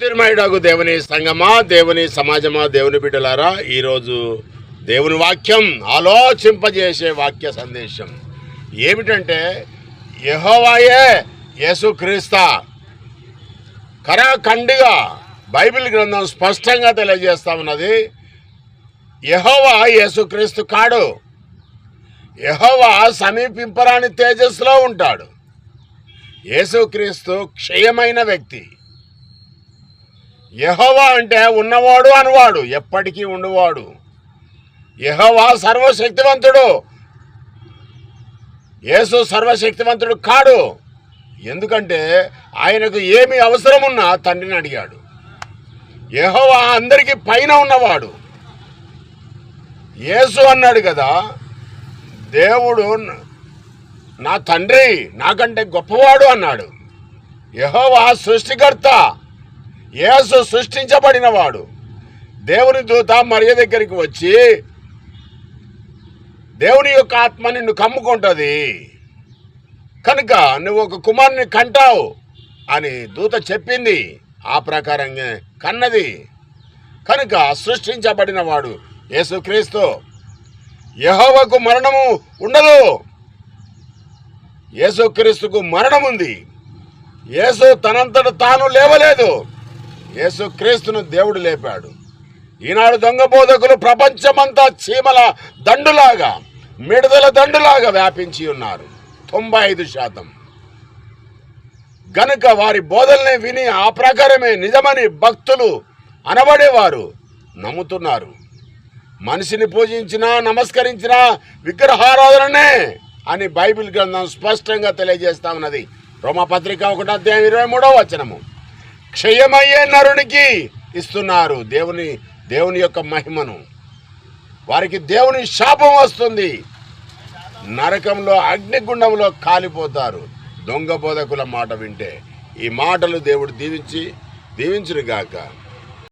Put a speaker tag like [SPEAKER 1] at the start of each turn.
[SPEAKER 1] తిరుమయుడగు దేవుని సంగమా దేవుని సమాజమా దేవుని బిడ్డలారా ఈరోజు దేవుని వాక్యం ఆలోచింపజేసే వాక్య సందేశం. ఏమిటంటే యెహోవాయే యేసుక్రీస్తా. కరాఖండిగా బైబిల్ గ్రంథం స్పష్టంగా తెలియజేస్తా ఉన్నది యహోవా యేసుక్రీస్తు కాడు. యహోవా సమీపింపరాని తేజస్సులో ఉంటాడు. యేసుక్రీస్తు క్షయమైన వ్యక్తి. యహోవా అంటే ఉన్నవాడు అనువాడు ఎప్పటికీ ఉండువాడు. యహోవా సర్వశక్తివంతుడు. యేసు సర్వశక్తివంతుడు కాడు. ఎందుకంటే ఆయనకు ఏమి అవసరమున్నా తండ్రిని అడిగాడు. యహోవా అందరికీ పైన ఉన్నవాడు. యేసు అన్నాడు కదా దేవుడు నా తండ్రి నాకంటే గొప్పవాడు అన్నాడు. యహోవా సృష్టికర్త. యేసు సృష్టించబడినవాడు. దేవుని దూత మరియ దగ్గరికి వచ్చి దేవుని యొక్క ఆత్మ నిన్ను కమ్ముకుంటుంది. కనుక నువ్వు ఒక కుమారుని కంటావు అని దూత చెప్పింది. ఆ ప్రకారంగా కన్నది. కనుక సృష్టించబడినవాడు యేసుక్రీస్తు. యహోవకు మరణము ఉండదు. యేసుక్రీస్తుకు మరణం ఉంది యేసు తనంతట తాను లేవలేదు. యేసుక్రీస్తును దేవుడు లేపాడు. ఈనాడు దొంగ బోధకులు ప్రపంచమంతా చీమల దండులాగా మిడుదల దండులాగా వ్యాపించి ఉన్నారు. తొంభై ఐదు శాతం. గనుక వారి బోధల్ని విని ఆ ప్రకారమే నిజమని భక్తులు అనబడేవారు నమ్ముతున్నారు. మనిషిని పూజించినా నమస్కరించినా విగ్రహారాధననే అని బైబిల్ గ్రంథం స్పష్టంగా తెలియజేస్తా ఉన్నది. రోమపత్రిక ఒకటి అధ్యాయం ఇరవై మూడో వచనము. క్షయమయ్యే నరునికి ఇస్తున్నారు దేవుని దేవుని యొక్క మహిమను. వారికి దేవుని శాపం వస్తుంది. నరకంలో అగ్నిగుండంలో కాలిపోతారు. దొంగ బోధకుల మాట వింటే ఈ మాటలు దేవుడు దీవించి దీవించురుగాక